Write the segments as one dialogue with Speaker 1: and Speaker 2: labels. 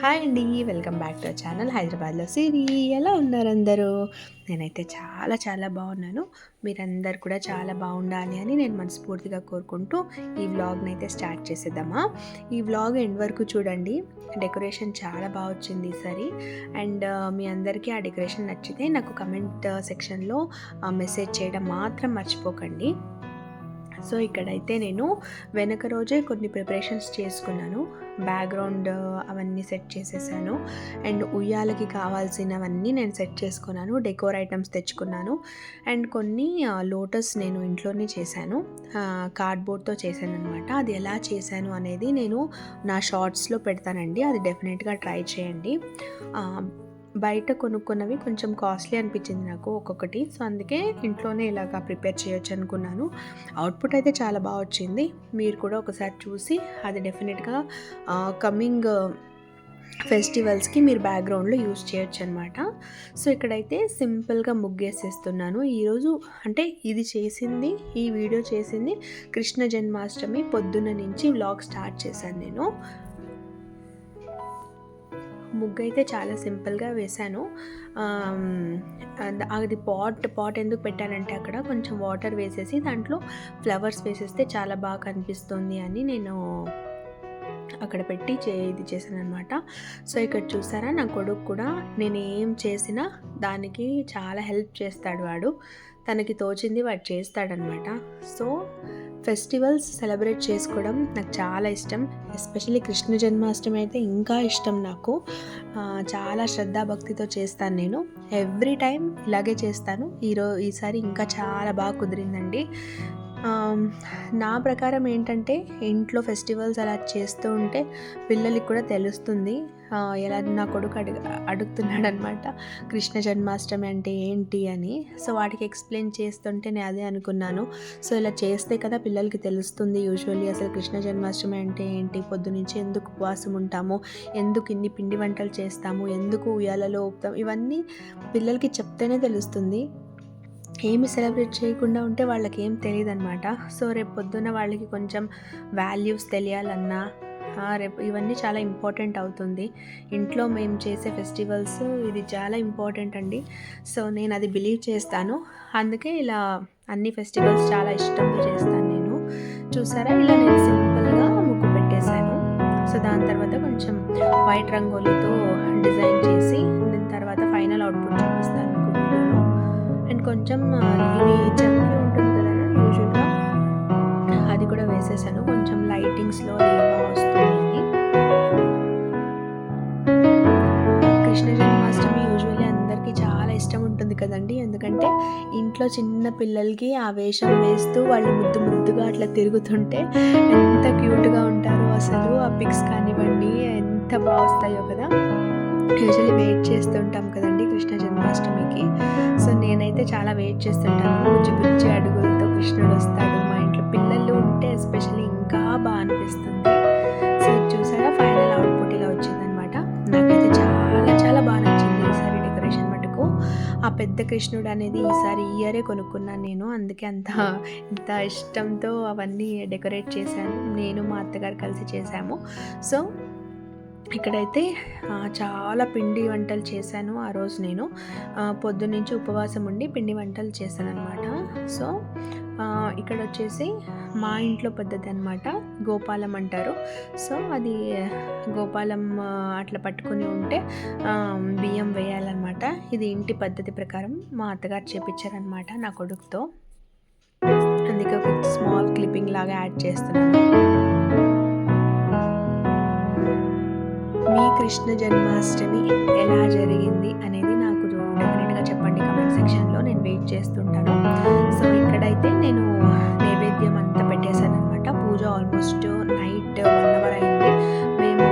Speaker 1: Hi అండి welcome back to channel హైదరాబాద్లో సిరి. ఎలా ఉన్నారు అందరూ? నేనైతే చాలా చాలా బాగున్నాను. మీరందరు కూడా చాలా బాగుండాలి అని నేను మనస్ఫూర్తిగా కోరుకుంటూ ఈ వ్లాగ్ని అయితే స్టార్ట్ చేసేద్దామా? ఈ వ్లాగ్ ఎండ్ వరకు చూడండి. డెకరేషన్ చాలా బాగా వచ్చింది ఈసారి అండ్ మీ అందరికీ ఆ డెకరేషన్ నచ్చితే నాకు కమెంట్ సెక్షన్లో మెసేజ్ చేయడం మాత్రం మర్చిపోకండి. సో ఇక్కడైతే నేను వెనక రోజే కొన్ని ప్రిపరేషన్స్ చేసుకున్నాను. బ్యాక్గ్రౌండ్ అవన్నీ సెట్ చేసేసాను. అండ్ ఉయ్యాలకి కావాల్సినవన్నీ నేను సెట్ చేసుకున్నాను. డెకోర్ ఐటమ్స్ తెచ్చుకున్నాను. అండ్ కొన్ని లోటస్ నేను ఇంట్లోనే చేశాను. కార్డ్బోర్డ్తో చేశాను అనమాట అది ఎలా చేశాను అనేది నేను నా షార్ట్స్లో పెడతానండి. అది డెఫినెట్గా ట్రై చేయండి. బయట కొనుక్కున్నవి కొంచెం కాస్ట్లీ అనిపించింది నాకు ఒక్కొక్కటి. సో అందుకే ఇంట్లోనే ఇలాగా ప్రిపేర్ చేయొచ్చు అనుకున్నాను. అవుట్పుట్ అయితే చాలా బాగా వచ్చింది. మీరు కూడా ఒకసారి చూసి అది డెఫినెట్గా కమింగ్ ఫెస్టివల్స్కి మీరు బ్యాక్గ్రౌండ్లో యూస్ చేయొచ్చు అనమాట సో ఇక్కడైతే సింపుల్గా ముగ్గేసేస్తున్నాను. ఈరోజు అంటే ఇది చేసింది ఈ వీడియో చేసింది కృష్ణ జన్మాష్టమి పొద్దున్న నుంచి వ్లాగ్ స్టార్ట్ చేశాను నేను. ముగ్గు అయితే చాలా సింపుల్గా వేశాను అది పాట్ పాట్ ఎందుకు పెట్టానంటే అక్కడ కొంచెం వాటర్ వేసేసి దాంట్లో ఫ్లవర్స్ వేసేస్తే చాలా బాగా కనిపిస్తుంది అని నేను అక్కడ పెట్టి చే ఇది చేశాను అనమాట సో ఇక్కడ చూసారా నా కొడుకు కూడా నేను ఏం చేసినా దానికి చాలా హెల్ప్ చేస్తాడు వాడు. తనకి తోచింది వాడు చేస్తాడనమాట సో ఫెస్టివల్స్ సెలబ్రేట్ చేసుకోవడం నాకు చాలా ఇష్టం. ఎస్పెషల్లీ కృష్ణ జన్మాష్టమి అయితే ఇంకా ఇష్టం నాకు. చాలా శ్రద్ధాభక్తితో చేస్తాను నేను. ఎవ్రీ టైం ఇలాగే చేస్తాను. ఈరో ఈసారి ఇంకా చాలా బాగా కుదిరిందండి. నా ప్రకారం ఏంటంటే ఇంట్లో ఫెస్టివల్స్ అలా చేస్తూ ఉంటే పిల్లలకి కూడా తెలుస్తుంది ఎలా నా కొడుకు అడుగు అడుగుతున్నాడు అనమాట కృష్ణ జన్మాష్టమి అంటే ఏంటి అని. సో వాటికి ఎక్స్ప్లెయిన్ చేస్తుంటే నేను అదే అనుకున్నాను. సో ఇలా చేస్తే కదా పిల్లలకి తెలుస్తుంది యూజువల్లీ అసలు కృష్ణ జన్మాష్టమి అంటే ఏంటి పొద్దునుంచి ఎందుకు ఉపవాసం ఉంటాము ఎందుకు ఇన్ని పిండి వంటలు చేస్తాము ఎందుకు ఉయ్యాలలో ఊపుతాం ఇవన్నీ పిల్లలకి చెప్తేనే తెలుస్తుంది. ఏమి సెలబ్రేట్ చేయకుండా ఉంటే వాళ్ళకి ఏం తెలియదు అనమాట సో రేపు పొద్దున్న వాళ్ళకి కొంచెం వాల్యూస్ తెలియాలన్నా రేపు ఇవన్నీ చాలా ఇంపార్టెంట్ అవుతుంది. ఇంట్లో మేము చేసే ఫెస్టివల్స్ ఇది చాలా ఇంపార్టెంట్ అండి. సో నేను అది బిలీవ్ చేస్తాను. అందుకే ఇలా అన్ని ఫెస్టివల్స్ చాలా ఇష్టంగా చేస్తాను నేను. చూసారా? ఇలా నేను సింపుల్గా ముగ్గు పెట్టేశాను. సో దాని తర్వాత కొంచెం వైట్ రంగోలీతో డిజైన్ చేసి దాని తర్వాత ఫైనల్ అవుట్పుట్ కొంచెం ఇది చంకి ఉంటుంది కదా యూజువల్గా అది కూడా వేసేసాను. కొంచెం లైటింగ్స్లో వస్తుంది? కృష్ణ జన్మాష్టమి యూజువల్లీ అందరికీ చాలా ఇష్టం ఉంటుంది కదండి. ఎందుకంటే ఇంట్లో చిన్న పిల్లలకి ఆ వేషం వేస్తూ వాళ్ళు ముద్దు ముద్దుగా అట్లా తిరుగుతుంటే ఎంత క్యూట్గా ఉంటారో అసలు. ఆ పిక్స్ కానివ్వండి ఎంత బాగుస్తాయో కదా. యూజువల్లీ వెయిట్ చేస్తుంటాం కదండి. వెయిట్ చేస్తుంటాను. బుజ్జి బుజ్జి అడుగులతో కృష్ణుడు వస్తాడు. మా ఇంట్లో పిల్లలు ఉంటే ఎస్పెషల్లీ ఇంకా బాగా అనిపిస్తుంది. సో చూసారా? ఫైనల్ అవుట్పుట్ ఇలా వచ్చిందనమాట నాకైతే చాలా చాలా బాగా నచ్చింది ఈసారి డెకరేషన్ మటుకు. ఆ పెద్ద కృష్ణుడు అనేది ఈసారి ఇయరే కొనుక్కున్నాను నేను. అందుకే అంత ఇంత ఇష్టంతో అవన్నీ డెకరేట్ చేశాను. నేను మా అత్తగారు కలిసి చేశాము. సో ఇక్కడైతే చాలా పిండి వంటలు చేశాను ఆ రోజు నేను. పొద్దున్నుంచి ఉపవాసం ఉండి పిండి వంటలు చేశాను అనమాట సో ఇక్కడ వచ్చేసి మా ఇంట్లో పద్ధతి అనమాట గోపాలం అంటారు. సో అది గోపాలం అట్లా పట్టుకొని ఉంటే బియ్యం వేయాలన్నమాట. ఇది ఇంటి పద్ధతి ప్రకారం మా అత్తగారు చేపించారనమాట నా కొడుకుతో. అందుకే ఒక స్మాల్ క్లిప్పింగ్ లాగా యాడ్ చేస్తున్నాను. మీ కృష్ణ జన్మాష్టమి ఎలా జరిగింది అనేది నాకు డెఫినెట్గా చెప్పండి. కమెంట్ సెక్షన్లో నేను వెయిట్ చేస్తుంటాను. సో ఇక్కడైతే నేను నైవేద్యం అంతా పెట్టేశాను అనమాట puja almost night one hour అయింది. మేము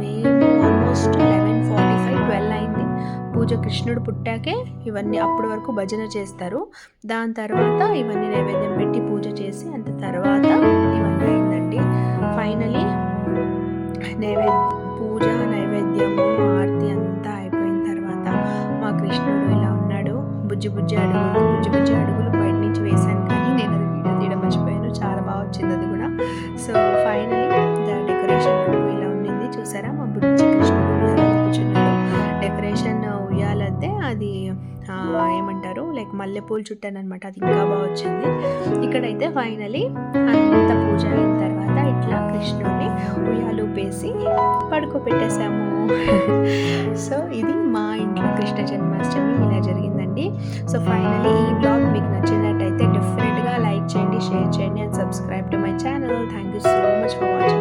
Speaker 1: మేము almost eleven forty five twelve అయింది. పూజ కృష్ణుడు పుట్టాకే ఇవన్నీ అప్పటి వరకు భజన చేస్తారు. దాని తర్వాత ఇవన్నీ నైవేద్యం పెట్టి పూజ చేసి అంత తర్వాత అడుగులు బుజ్జి అడుగులు బయట నుంచి వేశాను. కానీ నేను అది వీడియో తీయడం మర్చిపోయాను. చాలా బాగా వచ్చింది అది కూడా. సో ఫైనలీ డెకరేషన్ వరకు ఇలా ఉండింది. చూసారా? మా బుజ్జి కృష్ణుడు ఉయ్యాలలో కూర్చున్నాడు. డెకరేషన్ ఉయ్యాలంటే అది ఏమంటారు? లైక్ మల్లెపూలు చుట్టాను అనమాట అది ఇంకా బాగా వచ్చింది. ఇక్కడైతే ఫైనలీ అంత పూజ అయిన తర్వాత ఇట్లా కృష్ణుడిని ఉయ్యాలు పేసి పడుకోబెట్టేశాము. సో ఇది మా ఇంట్లో కృష్ణ జన్మాష్టమి ఇలా జరిగిందండి. సో ఫైనలీ ఈ బ్లాగ్ మీకు నచ్చినట్టయితే డెఫినెట్గా లైక్ చేయండి షేర్ చేయండి and subscribe to my channel thank you so much for watching